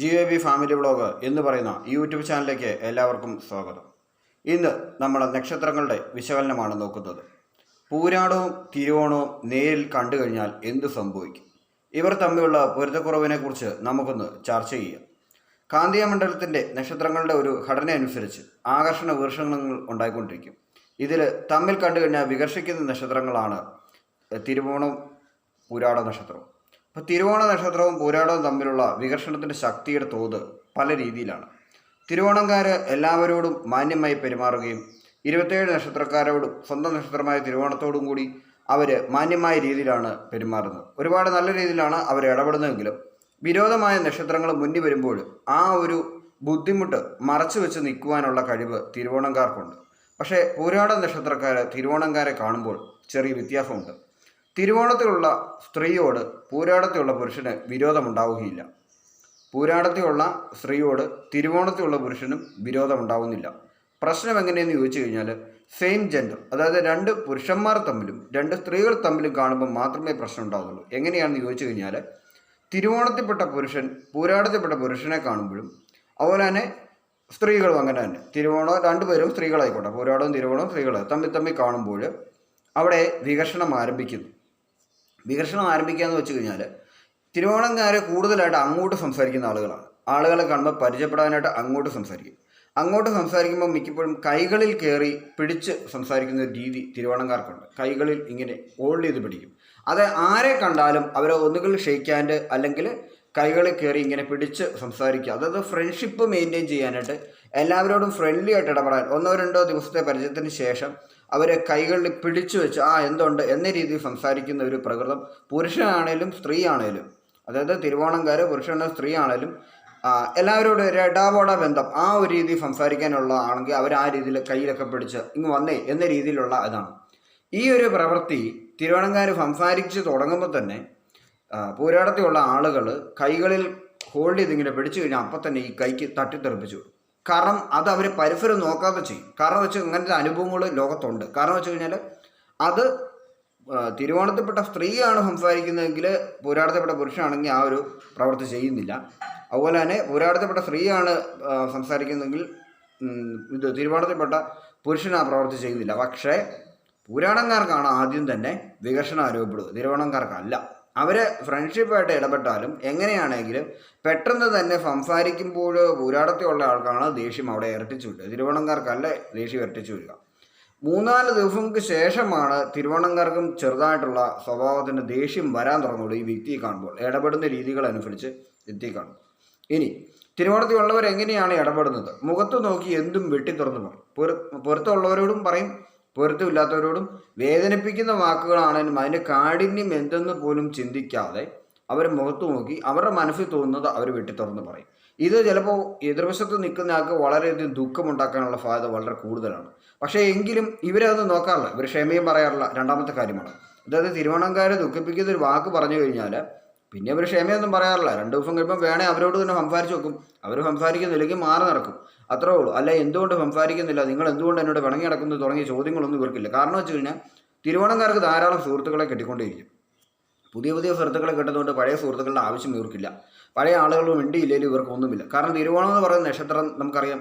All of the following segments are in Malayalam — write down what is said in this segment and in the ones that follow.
G A B family vlog എന്ന് പറയുന്ന യൂട്യൂബ് ചാനലിലേക്ക് എല്ലാവർക്കും സ്വാഗതം. ഇന്ന് നമ്മൾ നക്ഷത്രങ്ങളുടെ വിശകലനമാണ് നോക്കുന്നത്. പൂരാടവും തിരുവോണവും നേരിൽ കണ്ടു കഴിഞ്ഞാൽ എന്ത് സംഭവിക്കും? ഇവർ തമ്മിലുള്ള പൊരുത്തക്കുറവിനെക്കുറിച്ച് നമുക്കൊന്ന് ചർച്ച ചെയ്യാം. കാന്തിക മണ്ഡലത്തിന്റെ നക്ഷത്രങ്ങളുടെ ഒരു ഘടന അനുസരിച്ച് ആകർഷണ വീർഷണങ്ങൾ ഉണ്ടായിക്കൊണ്ടിരിക്കും. ഇതിൽ തമ്മിൽ കണ്ടു കഴിഞ്ഞാൽ വികർഷിക്കുന്ന നക്ഷത്രങ്ങളാണ് തിരുവോണം പൂരാട നക്ഷത്രം. അപ്പോൾ തിരുവോണ നക്ഷത്രവും പൂരാടവും തമ്മിലുള്ള വികർഷണത്തിന്റെ ശക്തിയുടെ തോത് പല രീതിയിലാണ്. തിരുവോണംകാർ എല്ലാവരോടും മാന്യമായി പെരുമാറുകയും ഇരുപത്തേഴ് നക്ഷത്രക്കാരോടും സ്വന്തം നക്ഷത്രമായ തിരുവോണത്തോടും കൂടി അവർ മാന്യമായ രീതിയിലാണ് പെരുമാറുന്നത്. ഒരുപാട് നല്ല രീതിയിലാണ് അവർ ഇടപെടുന്നതെങ്കിലും വിരോധമായ നക്ഷത്രങ്ങൾ മുന്നിൽ വരുമ്പോൾ ആ ഒരു ബുദ്ധിമുട്ട് മറച്ചു വെച്ച് നിൽക്കുവാനുള്ള കഴിവ് തിരുവോണംകാർക്കുണ്ട്. പക്ഷേ പൂരാട നക്ഷത്രക്കാർ തിരുവോണംകാരെ കാണുമ്പോൾ ചെറിയ വ്യത്യാസമുണ്ട്. തിരുവോണത്തിലുള്ള സ്ത്രീയോട് പൂരാടത്തിലുള്ള പുരുഷന് വിരോധമുണ്ടാവുകയില്ല. പൂരാടത്തിലുള്ള സ്ത്രീയോട് തിരുവോണത്തിലുള്ള പുരുഷനും വിരോധമുണ്ടാവുന്നില്ല. പ്രശ്നം എങ്ങനെയെന്ന് ചോദിച്ചു കഴിഞ്ഞാൽ സെയിം ജെൻഡർ അതായത് രണ്ട് പുരുഷന്മാർ തമ്മിലും രണ്ട് സ്ത്രീകൾ തമ്മിലും കാണുമ്പോൾ മാത്രമേ പ്രശ്നം ഉണ്ടാവുള്ളൂ എങ്ങനെയാണെന്ന് ചോദിച്ചു കഴിഞ്ഞാൽ തിരുവോണത്തിൽപ്പെട്ട പുരുഷൻ പൂരാടത്തിൽപ്പെട്ട പുരുഷനെ കാണുമ്പോഴും അതുപോലെ തന്നെ സ്ത്രീകളും അങ്ങനെ തന്നെ. തിരുവോണം രണ്ടുപേരും സ്ത്രീകളായിക്കോട്ടെ പൂരാടവും തിരുവോണവും സ്ത്രീകൾ തമ്മിൽ തമ്മിൽ കാണുമ്പോൾ അവിടെ വികർഷണം ആരംഭിക്കുന്നു. വികർഷണം ആരംഭിക്കുക എന്ന് വെച്ച് കഴിഞ്ഞാൽ തിരുവോണംകാരെ കൂടുതലായിട്ട് അങ്ങോട്ട് സംസാരിക്കുന്ന ആളുകളാണ്. ആളുകളെ കാണുമ്പോൾ പരിചയപ്പെടാനായിട്ട് അങ്ങോട്ട് സംസാരിക്കും. അങ്ങോട്ട് സംസാരിക്കുമ്പോൾ മിക്കപ്പോഴും കൈകളിൽ കയറി പിടിച്ച് സംസാരിക്കുന്ന ഒരു രീതി തിരുവോണംകാർക്കുണ്ട്. കൈകളിൽ ഇങ്ങനെ ഹോൾഡ് ചെയ്ത് പിടിക്കും. അത് ആരെ കണ്ടാലും അവരെ ഒന്നുകിൽ ഷെയ്ക്ക് ഹാൻഡ് അല്ലെങ്കിൽ കൈകളിൽ കയറി ഇങ്ങനെ പിടിച്ച് സംസാരിക്കുക. അതായത് ഫ്രണ്ട്ഷിപ്പ് മെയിന്റെയിൻ ചെയ്യാനായിട്ട് എല്ലാവരോടും ഫ്രണ്ട്ലി ആയിട്ട് ഇടപെടാൻ ഒന്നോ രണ്ടോ ദിവസത്തെ പരിചയത്തിന് ശേഷം അവരെ കൈകളിൽ പിടിച്ചു വെച്ച് ആ എന്തുണ്ട്? എന്ന രീതിയിൽ സംസാരിക്കുന്ന ഒരു പ്രകൃതം. പുരുഷനാണേലും സ്ത്രീ ആണേലും അതായത് തിരുവോണംകാർ സ്ത്രീ ആണേലും എല്ലാവരോടും ഒരു ഇടാപോട ബന്ധം ആ ഒരു രീതി സംസാരിക്കാനുള്ള ആണെങ്കിൽ അവർ ആ രീതിയിൽ കയ്യിലൊക്കെ പിടിച്ച് ഇങ്ങ് വന്നേ എന്ന രീതിയിലുള്ള ഇതാണ്. ഈ ഒരു പ്രവൃത്തി തിരുവനന്തകാർ സംസാരിച്ച് തുടങ്ങുമ്പോൾ തന്നെ പൂരാടത്തിലുള്ള ആളുകൾ കൈകളിൽ ഹോൾഡ് ചെയ്തിങ്ങനെ പിടിച്ചു കഴിഞ്ഞാൽ അപ്പം തന്നെ ഈ കൈക്ക് തട്ടിത്തെറിപ്പിച്ചു. കാരണം അത് അവർ പരിസരം നോക്കാതെ ചെയ്യും. കാരണം വെച്ച് ഇങ്ങനത്തെ അനുഭവങ്ങൾ ലോകത്തുണ്ട്. കാരണം വെച്ച് കഴിഞ്ഞാൽ അത് തിരുവോണത്തിൽപ്പെട്ട സ്ത്രീയാണ് സംസാരിക്കുന്നതെങ്കിൽ പോരാടത്തിൽപ്പെട്ട പുരുഷനാണെങ്കിൽ ആ ഒരു പ്രവൃത്തി ചെയ്യുന്നില്ല. അതുപോലെ തന്നെ പോരാടത്തിൽപ്പെട്ട സ്ത്രീയാണ് സംസാരിക്കുന്നതെങ്കിൽ ഇത് തിരുവോണത്തിൽപ്പെട്ട പുരുഷൻ ആ പ്രവൃത്തി ചെയ്യുന്നില്ല. പക്ഷേ പുരാണക്കാർക്കാണ് ആദ്യം തന്നെ വികർഷണം അനുഭവപ്പെടുക തിരുവോണംകാർക്കല്ല അവർ ഫ്രണ്ട്ഷിപ്പായിട്ട് ഇടപെട്ടാലും എങ്ങനെയാണെങ്കിലും പെട്ടെന്ന് തന്നെ സംസാരിക്കുമ്പോൾ പുരാടത്തിലുള്ള ആൾക്കാണ് ദേഷ്യം അവിടെ ഇരട്ടിച്ചു വിടുക. തിരുവോണംകാർക്കല്ല ദേഷ്യം ഇരട്ടിച്ചു വരിക മൂന്നാൽ ദിവസങ്ങൾക്ക് ശേഷമാണ് തിരുവണ്ണങ്കാർക്കും ചെറുതായിട്ടുള്ള സ്വഭാവത്തിന് ദേഷ്യം വരാൻ തുടങ്ങുള്ളൂ ഈ വ്യക്തിയെ കാണുമ്പോൾ. ഇടപെടുന്ന രീതികൾ അനുസരിച്ച് വ്യക്തിയെ കാണുമ്പോൾ ഇനി തിരുവോണത്തിലുള്ളവർ എങ്ങനെയാണ് ഇടപെടുന്നത്? മുഖത്ത് നോക്കി എന്തും വെട്ടിത്തുറന്നു പറയും. പുറ പുറത്തുള്ളവരോടും പറയും. പൊരുത്തമില്ലാത്തവരോടും വേദനിപ്പിക്കുന്ന വാക്കുകളാണെങ്കിലും അതിന്റെ കാഠിന്യം എന്തെന്ന് പോലും ചിന്തിക്കാതെ അവർ മുഖത്ത് നോക്കി അവരുടെ മനസ്സിൽ തോന്നുന്നത് അവർ വെട്ടി തുറന്ന് പറയും. ഇത് ചിലപ്പോൾ എതിർവശത്ത് നിൽക്കുന്ന ആൾക്ക് വളരെയധികം ദുഃഖമുണ്ടാക്കാനുള്ള സാധ്യത വളരെ കൂടുതലാണ്. പക്ഷേ എങ്കിലും ഇവരത് നോക്കാറില്ല. ഇവർ ക്ഷമയും പറയാറില്ല. രണ്ടാമത്തെ കാര്യമാണ്. അതായത് തിരുവണ്ണംകാരെ ദുഃഖിപ്പിക്കുന്ന ഒരു വാക്ക് പറഞ്ഞു കഴിഞ്ഞാൽ പിന്നെ അവർ ക്ഷമയൊന്നും പറയാറില്ല. രണ്ട് ദിവസം കഴിയുമ്പോൾ വേണേ അവരോട് തന്നെ സംസാരിച്ച് നോക്കും അവർ സംസാരിക്കുന്നില്ലെങ്കിൽ മാറി നടക്കും. അത്രേ ഉള്ളൂ. അല്ല എന്തുകൊണ്ട് സംസാരിക്കുന്നില്ല? നിങ്ങൾ എന്തുകൊണ്ട് എന്നോട് പിണങ്ങി നടക്കുന്നത് തുടങ്ങിയ ചോദ്യങ്ങളൊന്നും ഇവർക്കില്ല. കാരണം വെച്ച് കഴിഞ്ഞാൽ തിരുവോണംകാർക്ക് ധാരാളം സുഹൃത്തുക്കളെ കെട്ടിക്കൊണ്ടിരിക്കും പുതിയ പുതിയ സുഹൃത്തുക്കളെ കിട്ടുന്നതുകൊണ്ട് പഴയ സുഹൃത്തുക്കളുടെ ആവശ്യം ഇവർക്കില്ല. പഴയ ആളുകളും ഇണ്ടിയില്ലെങ്കിലും ഇവർക്കൊന്നുമില്ല. കാരണം തിരുവോണം എന്ന് പറയുന്ന നക്ഷത്രം നമുക്കറിയാം.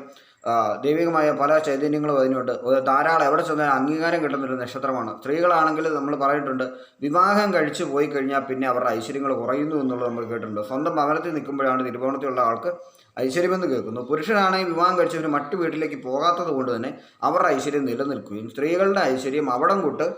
ദൈവികമായ പല ചൈതന്യങ്ങളും അതിനുണ്ട്. ധാരാളം എവിടെ ചെന്നാൽ അംഗീകാരം കിട്ടുന്നൊരു നക്ഷത്രമാണ്. സ്ത്രീകളാണെങ്കിൽ നമ്മൾ പറഞ്ഞിട്ടുണ്ട് വിവാഹം കഴിച്ചു പോയി കഴിഞ്ഞാൽ പിന്നെ അവരുടെ ഐശ്വര്യങ്ങൾ കുറയുന്നു എന്നുള്ളത് നമ്മൾ കേട്ടിട്ടുണ്ട്. സ്വന്തം ഭവനത്തിൽ നിൽക്കുമ്പോഴാണ് തിരുവോണത്തിലുള്ള ആൾക്ക് ഐശ്വര്യമെന്ന് കേൾക്കുന്നു. പുരുഷനാണെങ്കിൽ വിവാഹം കഴിച്ചവർ മറ്റു വീട്ടിലേക്ക് പോകാത്തത് കൊണ്ട് തന്നെ അവരുടെ ഐശ്വര്യം നിലനിൽക്കുകയും സ്ത്രീകളുടെ ഐശ്വര്യം അവിടം കൊട്ട്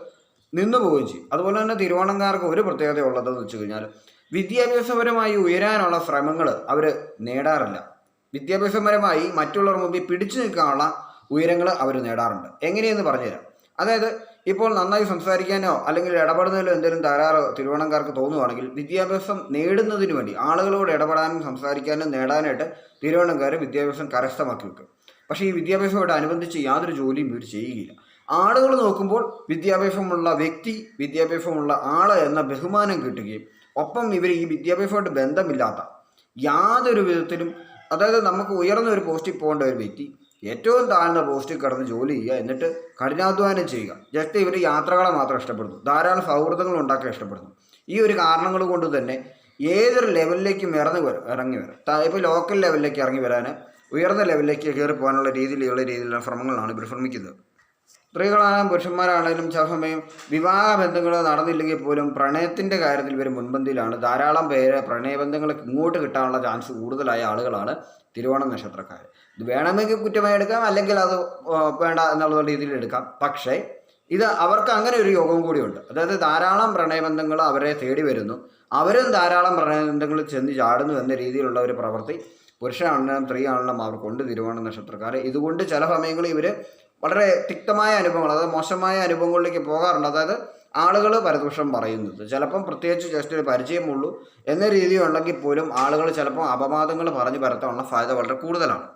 നിന്നു പോവുകയും ചെയ്യും. അതുപോലെ തന്നെ തിരുവോണംകാർക്ക് ഒരു പ്രത്യേകത ഉള്ളതെന്ന് വെച്ച് കഴിഞ്ഞാൽ വിദ്യാഭ്യാസപരമായി ഉയരാനുള്ള ശ്രമങ്ങൾ അവർ നേടാറില്ല. വിദ്യാഭ്യാസപരമായി മറ്റുള്ളവർ മുമ്പിൽ പിടിച്ചു നിൽക്കാനുള്ള ഉയരങ്ങൾ അവർ നേടാറുണ്ട്. എങ്ങനെയെന്ന് പറഞ്ഞുതരാം. അതായത് ഇപ്പോൾ നന്നായി സംസാരിക്കാനോ അല്ലെങ്കിൽ ഇടപെടുന്നതിലോ എന്തെങ്കിലും തകരാറോ തിരുവോണംകാർക്ക് തോന്നുവാണെങ്കിൽ വിദ്യാഭ്യാസം നേടുന്നതിന് വേണ്ടി ആളുകളോട് ഇടപെടാനും സംസാരിക്കാനും നേടാനായിട്ട് തിരുവനന്തപുരം വിദ്യാഭ്യാസം കരസ്ഥമാക്കി വെക്കും. പക്ഷേ ഈ വിദ്യാഭ്യാസമായിട്ട് അനുബന്ധിച്ച് യാതൊരു ജോലിയും ഇവർ ചെയ്യുകയില്ല. ആളുകൾ നോക്കുമ്പോൾ വിദ്യാഭ്യാസമുള്ള വ്യക്തി വിദ്യാഭ്യാസമുള്ള ആൾ എന്ന ബഹുമാനം കിട്ടുകയും ഒപ്പം ഇവർ ഈ വിദ്യാഭ്യാസമായിട്ട് ബന്ധമില്ലാത്ത യാതൊരു വിധത്തിലും അതായത് നമുക്ക് ഉയർന്ന ഒരു പോസ്റ്റിൽ പോകേണ്ട ഒരു വ്യക്തി ഏറ്റവും താഴ്ന്ന പോസ്റ്റിൽ കിടന്ന് ജോലി ചെയ്യുക എന്നിട്ട് കഠിനാധ്വാനം ചെയ്യുക. ജസ്റ്റ് ഇവർ യാത്രകളെ മാത്രം ഇഷ്ടപ്പെടുന്നു. ധാരാളം സൗഹൃദങ്ങൾ ഉണ്ടാക്കാൻ ഇഷ്ടപ്പെടുന്നു. ഈ ഒരു കാരണങ്ങൾ കൊണ്ട് തന്നെ ഏതൊരു ലെവലിലേക്കും ഇറങ്ങി വരും ഇറങ്ങി വരും. ഇപ്പോൾ ലോക്കൽ ലെവലിലേക്ക് ഇറങ്ങി വരാൻ ഉയർന്ന ലെവലിലേക്ക് കയറി പോകാനുള്ള രീതിയിലുള്ള രീതിയിലുള്ള ശ്രമങ്ങളാണ് ഇവർ ശ്രമിക്കുന്നത്. സ്ത്രീകളാണെങ്കിലും പുരുഷന്മാരാണെങ്കിലും ചില സമയം വിവാഹ ബന്ധങ്ങൾ നടന്നില്ലെങ്കിൽ പോലും പ്രണയത്തിന്റെ കാര്യത്തിൽ ഇവർ മുൻപന്തിയിലാണ്. ധാരാളം പേര് പ്രണയബന്ധങ്ങൾ ഇങ്ങോട്ട് കിട്ടാനുള്ള ചാൻസ് കൂടുതലായ ആളുകളാണ് തിരുവോണ നക്ഷത്രക്കാർ ഇത് വേണമെങ്കിൽ കുറ്റമായി എടുക്കാം അല്ലെങ്കിൽ അത് വേണ്ട എന്നുള്ള രീതിയിൽ എടുക്കാം. പക്ഷേ ഇത് അവർക്ക് അങ്ങനെ ഒരു യോഗം കൂടിയുണ്ട്. അതായത് ധാരാളം പ്രണയബന്ധങ്ങൾ അവരെ തേടി വരുന്നു. അവരും ധാരാളം പ്രണയബന്ധങ്ങളിൽ ചെന്ന് ചാടുന്നു എന്ന രീതിയിലുള്ള ഒരു പ്രവൃത്തി പുരുഷനാണെങ്കിലും സ്ത്രീയാണെങ്കിലും അവർക്കുണ്ട് തിരുവോണ നക്ഷത്രക്കാർ ഇതുകൊണ്ട് ചില സമയങ്ങളിൽ ഇവർ വളരെ തിക്തമായ അനുഭവങ്ങൾ അതായത് മോശമായ അനുഭവങ്ങളിലേക്ക് പോകാറുണ്ട്. അതായത് ആളുകൾ പരദൂഷണം പറയുന്നത് ചിലപ്പം പ്രത്യേകിച്ച് ജസ്റ്റ് ഒരു പരിചയമുള്ളൂ എന്ന രീതി ഉണ്ടെങ്കിൽ പോലും ആളുകൾ ചിലപ്പം അപവാദങ്ങൾ പറഞ്ഞു പരത്താനുള്ള സാധ്യത വളരെ കൂടുതലാണ്.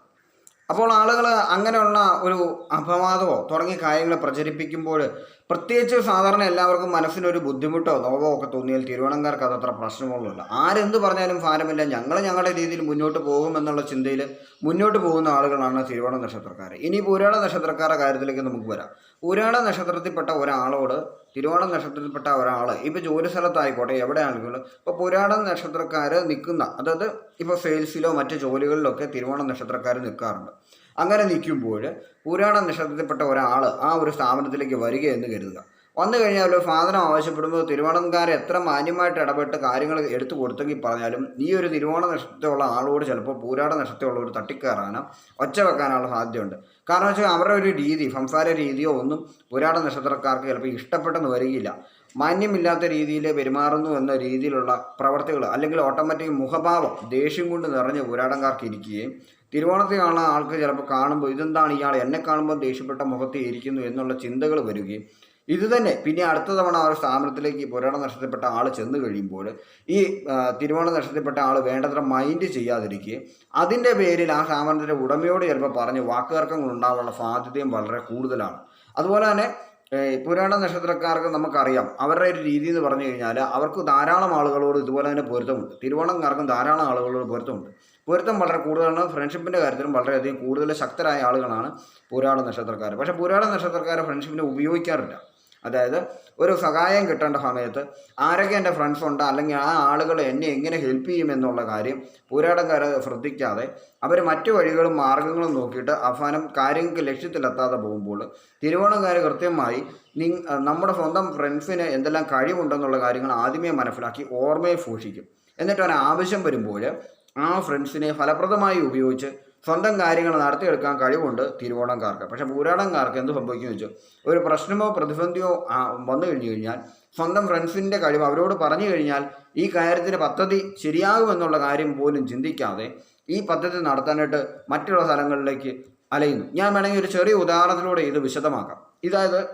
അപ്പോൾ ആളുകൾ അങ്ങനെയുള്ള ഒരു അപവാദമോ തുടങ്ങിയ കാര്യങ്ങൾ പ്രചരിപ്പിക്കുമ്പോൾ പ്രത്യേകിച്ച് സാധാരണ എല്ലാവർക്കും മനസ്സിനൊരു ബുദ്ധിമുട്ടോ നോവോ ഒക്കെ തോന്നിയാൽ തിരുവനന്തപുരക്കാർക്ക് അതത്ര പ്രശ്നങ്ങളൊന്നുമില്ല ആരെന്ത് പറഞ്ഞാലും ഭാരമില്ല. ഞങ്ങൾ ഞങ്ങളുടെ രീതിയിൽ മുന്നോട്ട് പോകുമെന്നുള്ള ചിന്തയിൽ മുന്നോട്ട് പോകുന്ന ആളുകളാണ് തിരുവോണ നക്ഷത്രക്കാർ. ഇനി പുരാണ നക്ഷത്രക്കാരുടെ കാര്യത്തിലേക്ക് നമുക്ക് വരാം. പുരാണ നക്ഷത്രത്തിൽപ്പെട്ട ഒരാളോട് തിരുവോണ നക്ഷത്രത്തിൽപ്പെട്ട ഒരാൾ ഇപ്പോൾ ജോലി സ്ഥലത്തായിക്കോട്ടെ എവിടെയാണെങ്കിലും ഇപ്പോൾ പുരാണ നക്ഷത്രക്കാർ നിൽക്കുന്ന അതായത് ഇപ്പോൾ സെയിൽസിലോ മറ്റ് ജോലികളിലൊക്കെ തിരുവോണ നക്ഷത്രക്കാർ നിൽക്കാറുണ്ട്. അങ്ങനെ നിൽക്കുമ്പോൾ പുരാണ നക്ഷത്രത്തിൽപ്പെട്ട ഒരാൾ ആ ഒരു സ്ഥാപനത്തിലേക്ക് വരിക എന്ന് കരുതുക. വന്നു കഴിഞ്ഞാൽ ഒരു സാധനം ആവശ്യപ്പെടുമ്പോൾ തിരുവോണംകാരെ എത്ര മാന്യമായിട്ട് ഇടപെട്ട് കാര്യങ്ങൾ എടുത്തു കൊടുത്തെങ്കിൽ പറഞ്ഞാലും ഈ ഒരു തിരുവോണ നക്ഷത്രമുള്ള ആളോട് ചിലപ്പോൾ പൂരാട നക്ഷത്രമുള്ളവർ തട്ടിക്കയറാനോ ഒച്ച വെക്കാനുള്ള സാധ്യതയുണ്ട്. കാരണം വെച്ചാൽ അവരുടെ ഒരു രീതി സംസാര രീതിയോ ഒന്നും പൂരാട നക്ഷത്രക്കാർക്ക് ചിലപ്പോൾ ഇഷ്ടപ്പെട്ടെന്ന് വരികയില്ല. മാന്യമില്ലാത്ത രീതിയിൽ പെരുമാറുന്നു എന്ന രീതിയിലുള്ള പ്രവർത്തികൾ അല്ലെങ്കിൽ ഓട്ടോമാറ്റിക് മുഖഭാവം ദേഷ്യം കൊണ്ട് നിറഞ്ഞ് പൂരാടങ്കാർക്ക് ഇരിക്കുകയും തിരുവോണത്തിൽ കാണുന്ന ആൾക്ക് ചിലപ്പോൾ കാണുമ്പോൾ ഇതെന്താണ് ഇയാൾ എന്നെ കാണുമ്പോൾ ദേഷ്യപ്പെട്ട മുഖത്ത് ഇരിക്കുന്നു എന്നുള്ള ചിന്തകൾ വരികയും ഇത് തന്നെ പിന്നെ അടുത്ത തവണ ആ ഒരു സ്ഥാപനത്തിലേക്ക് പുരാണ നഷ്ടപ്പെട്ട ആൾ ചെന്ന് കഴിയുമ്പോൾ ഈ തിരുവോണ നഷ്ടപ്പെട്ട ആൾ വേണ്ടത്ര മൈൻഡ് ചെയ്യാതിരിക്കുകയും അതിന്റെ പേരിൽ ആ സ്ഥാപനത്തിന്റെ ഉടമയോട് ചിലപ്പോൾ പറഞ്ഞ് വാക്കുതർക്കങ്ങൾ ഉണ്ടാകാനുള്ള സാധ്യതയും വളരെ കൂടുതലാണ്. അതുപോലെ തന്നെ പുരാണ നക്ഷത്രക്കാർക്ക് നമുക്കറിയാം അവരുടെ ഒരു രീതി എന്ന് പറഞ്ഞു കഴിഞ്ഞാൽ അവർക്ക് ധാരാളം ആളുകളോട് ഇതുപോലെ തന്നെ പൊരുത്തമുണ്ട്. തിരുവോണക്കാർക്കും ധാരാളം ആളുകളോട് പൊരുത്തമുണ്ട്. പൊരുത്തം വളരെ കൂടുതലാണ്. ഫ്രണ്ട്ഷിപ്പിന്റെ കാര്യത്തിലും വളരെയധികം കൂടുതൽ ശക്തരായ ആളുകളാണ് പുരാട നക്ഷത്രക്കാർ. പക്ഷേ പുരാട നക്ഷത്രക്കാർ ഫ്രണ്ട്ഷിപ്പിനെ ഉപയോഗിക്കാറില്ല. അതായത് ഒരു സഹായം കിട്ടേണ്ട സമയത്ത് ആരൊക്കെ എന്റെ ഫ്രണ്ട്സ് ഉണ്ട് അല്ലെങ്കിൽ ആ ആളുകൾ എന്നെ എങ്ങനെ ഹെൽപ്പ് ചെയ്യുമെന്നുള്ള കാര്യം പുരാടക്കാരെ ശ്രദ്ധിക്കാതെ അവർ മറ്റു വഴികളും മാർഗങ്ങളും നോക്കിയിട്ട് അവസാനം കാര്യങ്ങൾക്ക് ലക്ഷ്യത്തിലെത്താതെ പോകുമ്പോൾ തിരുവോണക്കാർ കൃത്യമായി നിങ് നമ്മുടെ സ്വന്തം ഫ്രണ്ട്സിന് എന്തെല്ലാം കഴിവുണ്ടെന്നുള്ള കാര്യങ്ങൾ ആദ്യമേ മനസ്സിലാക്കി ഓർമ്മയെ സൂക്ഷിക്കും. എന്നിട്ട് ഒരു ആവശ്യം വരുമ്പോൾ ആ ഫ്രണ്ട്സിനെ ഫലപ്രദമായി ഉപയോഗിച്ച് സ്വന്തം കാര്യങ്ങൾ നടത്തിയെടുക്കാൻ കഴിവുണ്ട് തിരുവോണംകാർക്ക്. പക്ഷേ പൂരാടംകാർക്ക് എന്ത് സംഭവിക്കുമെന്ന് വെച്ചാൽ ഒരു പ്രശ്നമോ പ്രതിസന്ധിയോ വന്നു കഴിഞ്ഞു കഴിഞ്ഞാൽ സ്വന്തം ഫ്രണ്ട്സിന്റെ കഴിവ് അവരോട് പറഞ്ഞു കഴിഞ്ഞാൽ ഈ കാര്യത്തിന് പദ്ധതി ശരിയാകുമെന്നുള്ള കാര്യം പോലും ചിന്തിക്കാതെ ഈ പദ്ധതി നടത്താനായിട്ട് മറ്റുള്ള സ്ഥലങ്ങളിലേക്ക് അലയുന്നു. ഞാൻ വേണമെങ്കിൽ ഒരു ചെറിയ ഉദാഹരണത്തിലൂടെ ഇത് വിശദമാക്കാം. ഇതായത്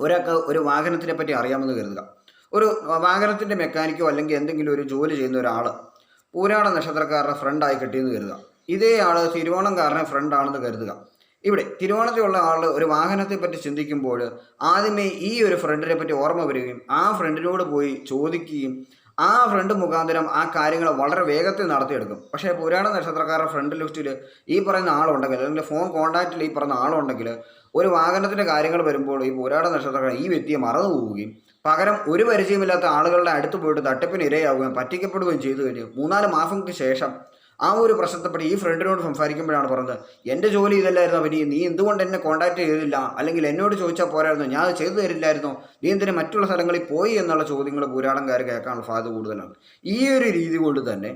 ഒരാൾക്ക് ഒരു വാഹനത്തിനെ പറ്റി അറിയാമെന്ന് കരുതുക. ഒരു വാഹനത്തിന്റെ മെക്കാനിക്കോ അല്ലെങ്കിൽ എന്തെങ്കിലും ഒരു ജോലി ചെയ്യുന്ന ഒരാൾ പൂരാട നക്ഷത്രക്കാരുടെ ഫ്രണ്ടായി കിട്ടിയെന്ന് കരുതുക. ഇതേ ആൾ തിരുവോണംകാരനെ ഫ്രണ്ടാണെന്ന് കരുതുക. ഇവിടെ തിരുവോണത്തിലുള്ള ആൾ ഒരു വാഹനത്തെ പറ്റി ചിന്തിക്കുമ്പോൾ ആദ്യമേ ഈ ഒരു ഫ്രണ്ടിനെ പറ്റി ഓർമ്മ വരികയും ആ ഫ്രണ്ടിനോട് പോയി ചോദിക്കുകയും ആ ഫ്രണ്ട് മുഖാന്തരം ആ കാര്യങ്ങൾ വളരെ വേഗത്തിൽ നടത്തിയെടുക്കും. പക്ഷേ പുരാണ നക്ഷത്രക്കാരുടെ ഫ്രണ്ട് ലിസ്റ്റിൽ ഈ പറയുന്ന ആളുണ്ടെങ്കിൽ അല്ലെങ്കിൽ ഫോൺ കോൺടാക്റ്റിൽ ഈ പറയുന്ന ആളുണ്ടെങ്കിൽ ഒരു വാഹനത്തിന്റെ കാര്യങ്ങൾ വരുമ്പോൾ ഈ പുരാണ നക്ഷത്രക്കാരൻ ഈ വ്യക്തിയെ മറന്നു പോവുകയും പകരം ഒരു പരിചയമില്ലാത്ത ആളുകളുടെ അടുത്ത് പോയിട്ട് തട്ടിപ്പിന് ഇരയാവുകയും പറ്റിക്കപ്പെടുകയും ചെയ്തു കഴിഞ്ഞു. മൂന്നാൽ മാസങ്ങൾക്ക് ശേഷം ആ ഒരു പ്രശ്നത്തെപ്പറ്റി ഈ ഫ്രണ്ടിനോട് സംസാരിക്കുമ്പോഴാണ് പറഞ്ഞത് എന്റെ ജോലി ഇതല്ലായിരുന്നു? അവന് നീ എന്തുകൊണ്ട് എന്നെ കോൺടാക്ട് ചെയ്തില്ല? അല്ലെങ്കിൽ എന്നോട് ചോദിച്ചാൽ പോരായിരുന്നു? ഞാൻ അത് ചെയ്തു തരില്ലായിരുന്നു? നീ എന്തിനു മറ്റുള്ള സ്ഥലങ്ങളിൽ പോയി എന്നുള്ള ചോദ്യങ്ങൾ പുരാണംകാർ കേൾക്കാനുള്ള സാധ്യത കൂടുതലാണ്. ഈ ഒരു രീതി കൊണ്ട് തന്നെ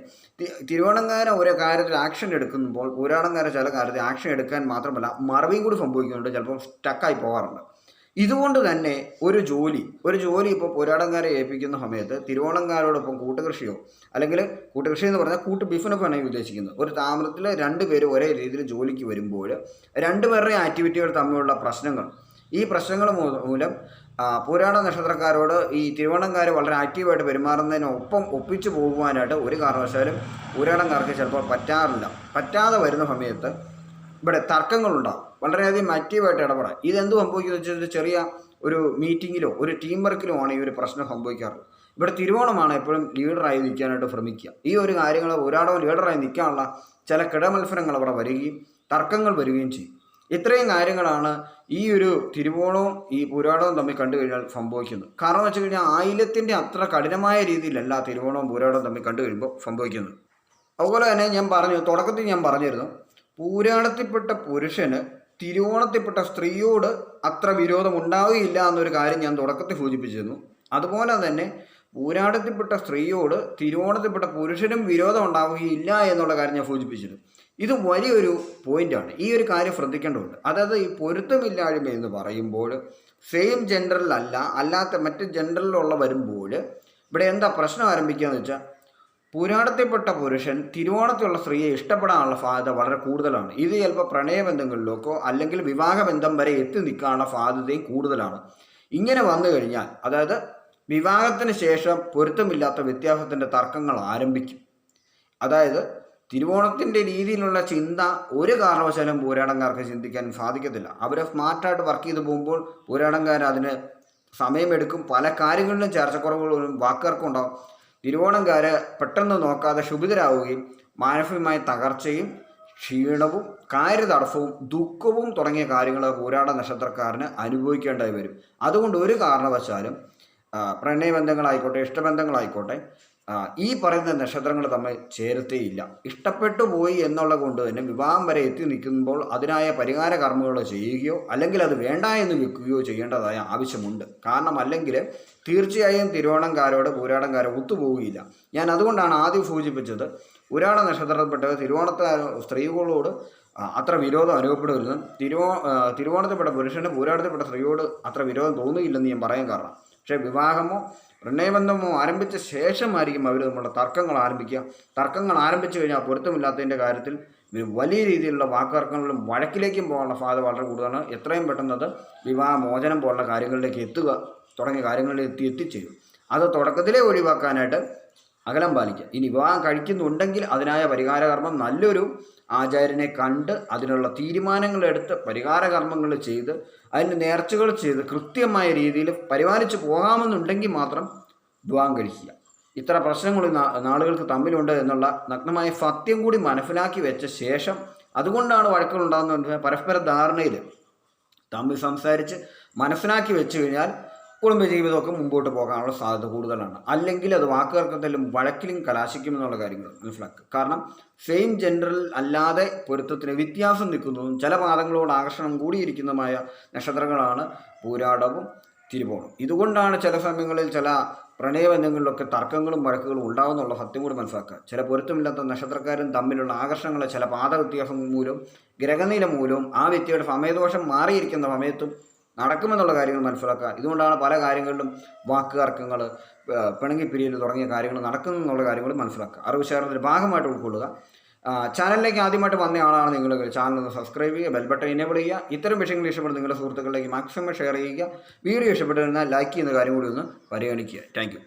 തിരുവനന്തപുരം ഒരു കാര്യത്തിൽ ആക്ഷൻ എടുക്കുമ്പോൾ പുരാണംകാര ചില കാര്യത്തിൽ ആക്ഷൻ എടുക്കാൻ മാത്രമല്ല മറവിയും കൂടി സംഭവിക്കുന്നുണ്ട് ചിലപ്പോൾ സ്റ്റക്കായി പോകാറുണ്ട്. ഇതുകൊണ്ട് തന്നെ ഒരു ജോലി ഒരു ജോലി ഇപ്പോൾ പോരാടംകാരെ ഏൽപ്പിക്കുന്ന സമയത്ത് തിരുവോണംകാരോടൊപ്പം കൂട്ടുകൃഷിയോ അല്ലെങ്കിൽ കൂട്ടുകൃഷി എന്ന് പറഞ്ഞാൽ കൂട്ട് ബിഫിനൊക്കെയാണ് ഈ ഉദ്ദേശിക്കുന്നത്. ഒരു താമരത്തിൽ രണ്ട് പേര് ഒരേ രീതിയിൽ ജോലിക്ക് വരുമ്പോൾ രണ്ടുപേരുടെ ആക്ടിവിറ്റികൾ തമ്മിലുള്ള പ്രശ്നങ്ങൾ. ഈ പ്രശ്നങ്ങൾ മൂലം പുരാണ നക്ഷത്രക്കാരോട് ഈ തിരുവോണംകാർ വളരെ ആക്റ്റീവായിട്ട് പെരുമാറുന്നതിനൊപ്പം ഒപ്പിച്ചു പോകുവാനായിട്ട് ഒരു കാരണവശാലും പുരാണംകാർക്ക് ചിലപ്പോൾ പറ്റാറില്ല. പറ്റാതെ വരുന്ന സമയത്ത് ഇവിടെ തർക്കങ്ങളുണ്ടാകും വളരെയധികം ആക്റ്റീവായിട്ട് ഇടപെടാം. ഇതെന്ത് സംഭവിക്കുന്നത് വെച്ചാൽ ചെറിയ ഒരു മീറ്റിങ്ങിലോ ഒരു ടീം വർക്കിലോ ആണ് ഈ ഒരു പ്രശ്നം സംഭവിക്കാറുള്ളത് ഇവിടെ തിരുവോണമാണ് എപ്പോഴും ലീഡറായി നിൽക്കാനായിട്ട് ശ്രമിക്കുക. ഈ ഒരു കാര്യങ്ങൾ ഒരാടോ ലീഡറായി നിൽക്കാനുള്ള ചില കിടമത്സരങ്ങൾ അവിടെ വരികയും തർക്കങ്ങൾ വരികയും ചെയ്യും. ഇത്രയും കാര്യങ്ങളാണ് ഈ ഒരു തിരുവോണവും ഈ പുരാടവും തമ്മിൽ കണ്ടു കഴിഞ്ഞാൽ സംഭവിക്കുന്നത്. കാരണം വെച്ച് കഴിഞ്ഞാൽ ആയില്യത്തിന്റെ അത്ര കഠിനമായ രീതിയിലല്ല തിരുവോണവും പുരാടവും തമ്മിൽ കണ്ടു കഴിയുമ്പോൾ സംഭവിക്കുന്നത്. അതുപോലെ തന്നെ ഞാൻ പറഞ്ഞു തുടക്കത്തിൽ ഞാൻ പറഞ്ഞിരുന്നു പൂരാടത്തിൽപ്പെട്ട പുരുഷന് തിരുവോണത്തിൽപ്പെട്ട സ്ത്രീയോട് അത്ര വിരോധം ഉണ്ടാവുകയില്ല എന്നൊരു കാര്യം ഞാൻ തുടക്കത്തിൽ സൂചിപ്പിച്ചിരുന്നു. അതുപോലെ തന്നെ പൂരാടത്തിൽപ്പെട്ട സ്ത്രീയോട് തിരുവോണത്തിൽപ്പെട്ട പുരുഷനും വിരോധം ഉണ്ടാവുകയില്ല എന്നുള്ള കാര്യം ഞാൻ സൂചിപ്പിച്ചിരുന്നു. ഇത് വലിയൊരു പോയിന്റാണ്. ഈ ഒരു കാര്യം ശ്രദ്ധിക്കേണ്ടതുണ്ട്. അതായത് ഈ പൊരുത്തമില്ലായ്മ എന്ന് പറയുമ്പോൾ സെയിം ജെൻഡറിലല്ല അല്ലാത്ത മറ്റ് ജെൻഡറിലുള്ള വരുമ്പോൾ ഇവിടെ എന്താ പ്രശ്നം ആരംഭിക്കുക എന്ന് വെച്ചാൽ പുരാണത്തിൽപ്പെട്ട പുരുഷൻ തിരുവോണത്തിലുള്ള സ്ത്രീയെ ഇഷ്ടപ്പെടാനുള്ള സാധ്യത വളരെ കൂടുതലാണ്. ഇത് ചിലപ്പോൾ പ്രണയബന്ധങ്ങളിലേക്കോ അല്ലെങ്കിൽ വിവാഹബന്ധം വരെ എത്തി നിൽക്കാനുള്ള സാധ്യതയും കൂടുതലാണ്. ഇങ്ങനെ വന്നു കഴിഞ്ഞാൽ അതായത് വിവാഹത്തിന് ശേഷം പൊരുത്തമില്ലാത്ത വ്യത്യാസത്തിന്റെ തർക്കങ്ങൾ ആരംഭിക്കും. അതായത് തിരുവോണത്തിന്റെ രീതിയിലുള്ള ചിന്ത ഒരു കാരണവശാലും പോരാടങ്കാർക്ക് ചിന്തിക്കാൻ സാധിക്കത്തില്ല. അവർ സ്മാർട്ടായിട്ട് വർക്ക് ചെയ്ത് പോകുമ്പോൾ പോരാടങ്കാർ അതിന് സമയമെടുക്കും. പല കാര്യങ്ങളിലും ചർച്ചക്കുറവുകളും വാക്കുകൾക്കും ഉണ്ടാവും. തിരുവോണംകാര് പെട്ടെന്ന് നോക്കാതെ ശുഭിതരാവുകയും മാനസികമായ തകർച്ചയും ക്ഷീണവും കാര്യതടസ്സവും ദുഃഖവും തുടങ്ങിയ കാര്യങ്ങൾ പൂരാട നക്ഷത്രക്കാരന് അനുഭവിക്കേണ്ടതായി വരും. അതുകൊണ്ട് ഒരു കാരണവശാലും പ്രണയബന്ധങ്ങളായിക്കോട്ടെ ഇഷ്ടബന്ധങ്ങളായിക്കോട്ടെ ഈ പറയുന്ന നക്ഷത്രങ്ങൾ തമ്മിൽ ചേരത്തേയില്ല. ഇഷ്ടപ്പെട്ടു പോയി എന്നുള്ള കൊണ്ട് തന്നെ വിവാഹം വരെ എത്തി നിൽക്കുമ്പോൾ അതിനായ പരിഹാര കർമ്മങ്ങൾ ചെയ്യുകയോ അല്ലെങ്കിൽ അത് വേണ്ട എന്ന് വെക്കുകയോ ചെയ്യേണ്ടതായ ആവശ്യമുണ്ട്. കാരണം അല്ലെങ്കിൽ തീർച്ചയായും തിരുവോണംകാരോട് പൂരാടംകാരോ ഒത്തുപോവുകയില്ല. ഞാൻ അതുകൊണ്ടാണ് ആദ്യം സൂചിപ്പിച്ചത് പുരാണ നക്ഷത്രത്തിൽപ്പെട്ട തിരുവോണത്തെ സ്ത്രീകളോട് അത്ര വിരോധം അനുഭവപ്പെടുമെന്നും തിരുവോ തിരുവോണത്തിൽപ്പെട്ട പുരുഷന് പൂരാടത്തിൽപ്പെട്ട സ്ത്രീയോട് അത്ര വിരോധം തോന്നുകയില്ലെന്ന് ഞാൻ പറയാൻ കാരണം. പക്ഷേ വിവാഹമോ പ്രണയബന്ധമോ ആരംഭിച്ച ശേഷമായിരിക്കും അവർ നമ്മുടെ തർക്കങ്ങൾ ആരംഭിക്കുക. തർക്കങ്ങൾ ആരംഭിച്ചു കഴിഞ്ഞാൽ പൊരുത്തമില്ലാത്തതിന്റെ കാര്യത്തിൽ വലിയ രീതിയിലുള്ള വാക്കുതർക്കങ്ങളിലും വഴക്കിലേക്കും പോകാനുള്ള സാധ്യത വളരെ കൂടുതലാണ്. എത്രയും പെട്ടെന്ന് അത് വിവാഹ മോചനം പോലുള്ള കാര്യങ്ങളിലേക്ക് എത്തുക തുടങ്ങിയ കാര്യങ്ങളിൽ എത്തി എത്തിച്ചേരും. അത് തുടക്കത്തിലേ ഒഴിവാക്കാനായിട്ട് അകലം പാലിക്കുക. ഇനി വിവാഹം കഴിക്കുന്നുണ്ടെങ്കിൽ അതിനായ പരിഹാരകർമ്മം നല്ലൊരു ആചാര്യനെ കണ്ട് അതിനുള്ള തീരുമാനങ്ങൾ എടുത്ത് പരിഹാര കർമ്മങ്ങൾ ചെയ്ത് അതിന് നേർച്ചകൾ ചെയ്ത് കൃത്യമായ രീതിയിൽ പരിപാലിച്ച് പോകാമെന്നുണ്ടെങ്കിൽ മാത്രം വിവാഹം കഴിക്കുക. ഇത്ര പ്രശ്നങ്ങൾ നാളുകൾക്ക് തമ്മിലുണ്ട് എന്നുള്ള നഗ്നമായ സത്യം കൂടി മനസ്സിലാക്കി വെച്ച ശേഷം അതുകൊണ്ടാണ് വഴക്കുകൾ ഉണ്ടാകുന്നത് പരസ്പര ധാരണയിൽ തമ്മിൽ സംസാരിച്ച് മനസ്സിലാക്കി വെച്ച് കഴിഞ്ഞാൽ കുടുംബജീവിതമൊക്കെ മുമ്പോട്ട് പോകാനുള്ള സാധ്യത കൂടുതലാണ്. അല്ലെങ്കിൽ അത് വാക്കുകർക്കത്തിലും വഴക്കിലും കലാശിക്കും എന്നുള്ള കാര്യങ്ങൾ മനസ്സിലാക്കുക. കാരണം സെയിം ജെൻഡറിൽ അല്ലാതെ പൊരുത്തത്തിന് വ്യത്യാസം നിൽക്കുന്നതും ചില പാദങ്ങളോട് ആകർഷണം കൂടിയിരിക്കുന്നതുമായ നക്ഷത്രങ്ങളാണ് പൂരാടവും തിരുവോണം. ഇതുകൊണ്ടാണ് ചില സമയങ്ങളിൽ ചില പ്രണയബന്ധങ്ങളിലൊക്കെ തർക്കങ്ങളും വഴക്കുകളും ഉണ്ടാകുന്നുള്ള സത്യം കൂടി മനസ്സിലാക്കുക. ചില പൊരുത്തമില്ലാത്ത നക്ഷത്രക്കാരും തമ്മിലുള്ള ആകർഷണങ്ങളെ ചില പാത വ്യത്യാസം മൂലം ഗ്രഹനില മൂലവും ആ വ്യക്തിയുടെ സമയദോഷം മാറിയിരിക്കുന്ന സമയത്തും നടക്കുമെന്നുള്ള കാര്യങ്ങൾ മനസ്സിലാക്കുക ഇതുകൊണ്ടാണ് പല കാര്യങ്ങളിലും വാക്ക് തർക്കങ്ങൾ പിണങ്ങിപ്പിരിയൽ തുടങ്ങിയ കാര്യങ്ങൾ നടക്കുന്നു എന്നുള്ള കാര്യങ്ങൾ മനസ്സിലാക്കുക. അറിവ് ശേഖരണത്തിന്റെ ഭാഗമായിട്ട് ഉൾക്കൊള്ളുക. ചാനലിലേക്ക് ആദ്യമായിട്ട് വന്ന ആളാണ് നിങ്ങൾ ചാനൽ ഒന്ന് സബ്സ്ക്രൈബ് ചെയ്യുക ബെൽബട്ടൺ എനേബിൾ ചെയ്യുക. ഇത്തരം വിഷയങ്ങൾ ഇഷ്ടപ്പെടുന്ന നിങ്ങളുടെ സുഹൃത്തുക്കളിലേക്ക് മാക്സിമം ഷെയർ ചെയ്യുക. വീഡിയോ ഇഷ്ടപ്പെട്ടിരുന്നാൽ ലൈക്ക് ചെയ്യുന്ന കാര്യം കൂടി ഒന്ന് പരിഗണിക്കുക. താങ്ക്